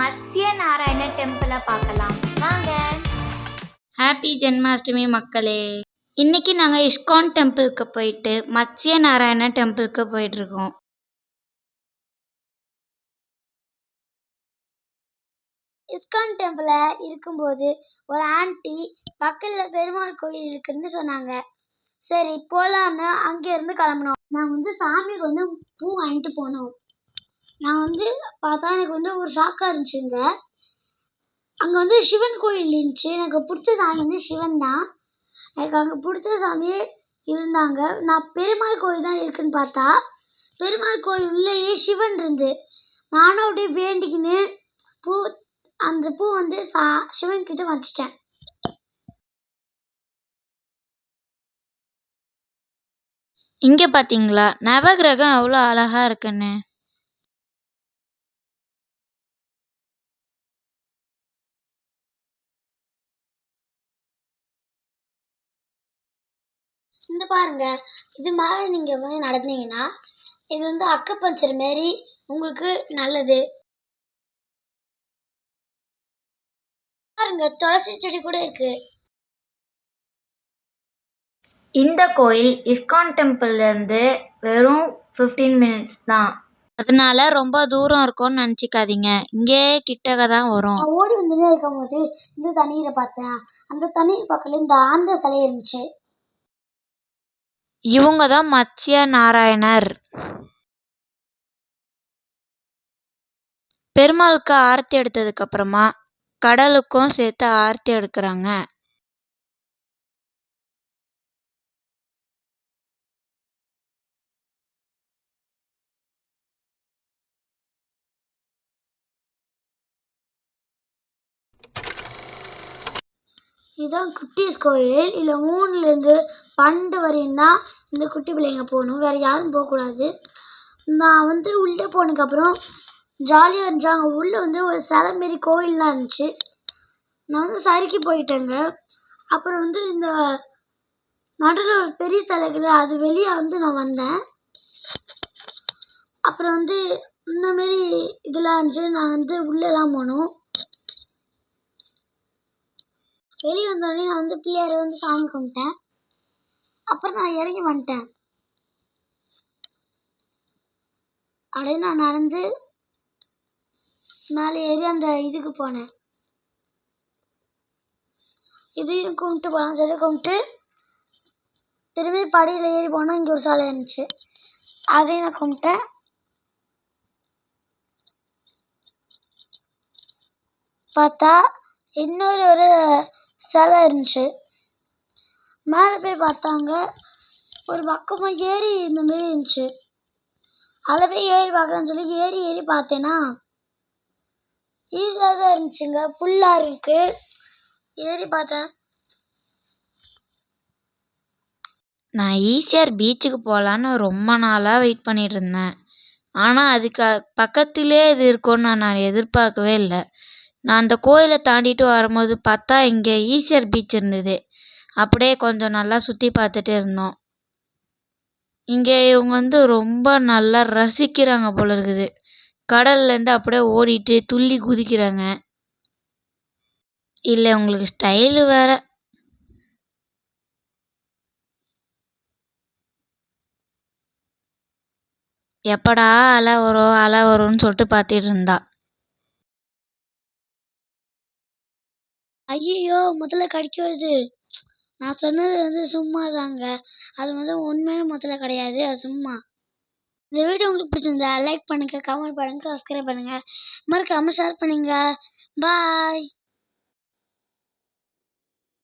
மத்ஸ்ய நாராயண டெம்பிளை பார்க்கலாம். வாங்க. ஹாப்பி ஜென்மாஷ்டமி மக்களே. இன்னைக்கு நாங்கள் இஸ்கான் டெம்பிளுக்கு போயிட்டு மத்ஸ்ய நாராயண டெம்பிளுக்கு போயிட்டு இருக்கோம் இஸ்கான் டெம்பிளில் இருக்கும்போது ஒரு ஆன்ட்டி பக்கத்தில் பெருமாள் கோயில் இருக்குன்னு சொன்னாங்க. சரி போகலான்னு அங்கேருந்து கிளம்புனோம். நான் வந்து சாமிக்கு வந்து பூ வாங்கிட்டு போனோம். நான் வந்து பார்த்தா எனக்கு வந்து ஒரு ஷாக்காக இருந்துச்சுங்க. அங்கே வந்து சிவன் கோயில் இருந்துச்சு. எனக்கு பிடிச்ச சாமி வந்து சிவன் தான். எனக்கு அங்கே பிடிச்ச சாமியே இருந்தாங்க. நான் பெருமாள் கோயில் தான் இருக்குன்னு பார்த்தா பெருமாள் கோயில் உள்ளேயே சிவன் இருந்து நானும் அப்படியே வேண்டிக்கின்னு பூ அந்த பூ வந்து சா சிவன் கிட்ட வச்சிட்டேன். இங்கே பார்த்தீங்களா நவகிரகம் எவ்வளோ அழகாக இருக்குன்னு. இந்த பாருங்க. இது மேலே நீங்கள் வந்து நடந்தீங்கன்னா இது வந்து அக்கப்பஞ்சர் மாரி உங்களுக்கு நல்லது. பாருங்க துளசி செடி கூட இருக்கு. இந்த கோயில் இஸ்கான் டெம்பிள்லேருந்து வெறும் ஃபிஃப்டீன் மினிட்ஸ் தான். அதனால ரொம்ப தூரம் இருக்கும்னு நினச்சிக்காதீங்க. இங்கே கிட்டக்க தான் வரும். ஓடி வந்துட்டே இருக்கும்போது இந்த தண்ணீரை பார்த்தேன். அந்த தண்ணீர் பக்கத்துல இந்த ஆந்த சிலை இருந்துச்சு. இவங்க தான் மத்ஸ்ய நாராயணர். பெருமாளுக்கு ஆரத்தி எடுத்ததுக்கு அப்புறமா கடலுக்கும் சேர்த்து ஆரத்தி எடுக்கிறாங்க. இதுதான் குட்டீஸ் கோயில். இதில் மூணுலேருந்து பன்னெண்டு வரையும் தான் இந்த குட்டி பிள்ளைங்க போகணும். வேறு யாரும் போகக்கூடாது நான் வந்து உள்ளே போனதுக்கப்புறம் ஜாலியாக இருந்துச்சு. அங்கே உள்ளே வந்து ஒரு சிலை மாரி கோயில்லாம் இருந்துச்சு. நான் வந்து சறுக்கி போயிட்டேங்க. அப்புறம் வந்து இந்த நடுவில் ஒரு பெரிய சிலைகள் அது வெளியே வந்து நான் வந்தேன். அப்புறம் வந்து இந்த மாரி இதெல்லாம் இருந்துச்சு. நான் வந்து உள்ளேலாம் போனோம். வெளியே வந்தோடனே நான் வந்து பிள்ளையாரை வந்து சாமி கும்பிட்டேன். அப்புறம் நான் இறங்கி வந்துட்டேன். அப்படியே நான் நடந்து மேலே ஏறி அந்த இதுக்கு போனேன். இதையும் கும்பிட்டு போகலாம் சொல்லி கும்பிட்டு திரும்பி படியில் ஏறி போனால் இங்கே ஒரு சாலை இருந்துச்சு. அதையும் நான் கும்பிட்டேன். பார்த்தா இன்னொரு ஒரு சிலை இருந்துச்சு. மேலே போய் பார்த்தாங்க. ஒரு பக்கமாக ஏரி இந்த மாரி இருந்துச்சு. அதில் போய் ஏறி பார்க்கலான்னு சொல்லி ஏறி ஏறி பார்த்தேன்னா ஈஸியாக தான் இருந்துச்சுங்க. புல்லாக இருக்கு. ஏறி பார்த்தேன். நான் ஈஸியார் பீச்சுக்கு போகலான்னு ரொம்ப நாளாக வெயிட் பண்ணிட்டு இருந்தேன். ஆனால் அதுக்கு பக்கத்திலே இது இருக்கும்னு நான் எதிர்பார்க்கவே இல்லை. நான் அந்த கோயிலை தாண்டிட்டு வரும்போது பார்த்தா இங்கே ஈசிஆர் பீச் இருந்தது. அப்படியே கொஞ்சம் நல்லா சுற்றி பார்த்துட்டு இருந்தோம். இங்கே இவங்க வந்து ரொம்ப நல்லா ரசிக்கிறாங்க போல இருக்குது. கடல்லேருந்து அப்படியே ஓடிட்டு துள்ளி குதிக்கிறாங்க. இல்லை உங்களுக்கு ஸ்டைலு வேற. எப்படா அலை வரும் அலை வரும்னு சொல்லிட்டு பார்த்துட்டு இருந்தா. ஐயோ முதல்ல கடிச்சு வருது. நான் சொன்னது வந்து சும்மா தாங்க அது வந்து உண்மையான முதல்ல கிடையாது அது சும்மா. இந்த வீடியோ உங்களுக்கு பிடிச்சிருந்தா லைக் பண்ணுங்கள் கமெண்ட் பண்ணுங்க சப்ஸ்கிரைப் பண்ணுங்கள் மறக்காமல் ஷேர் பண்ணுங்கள் பாய்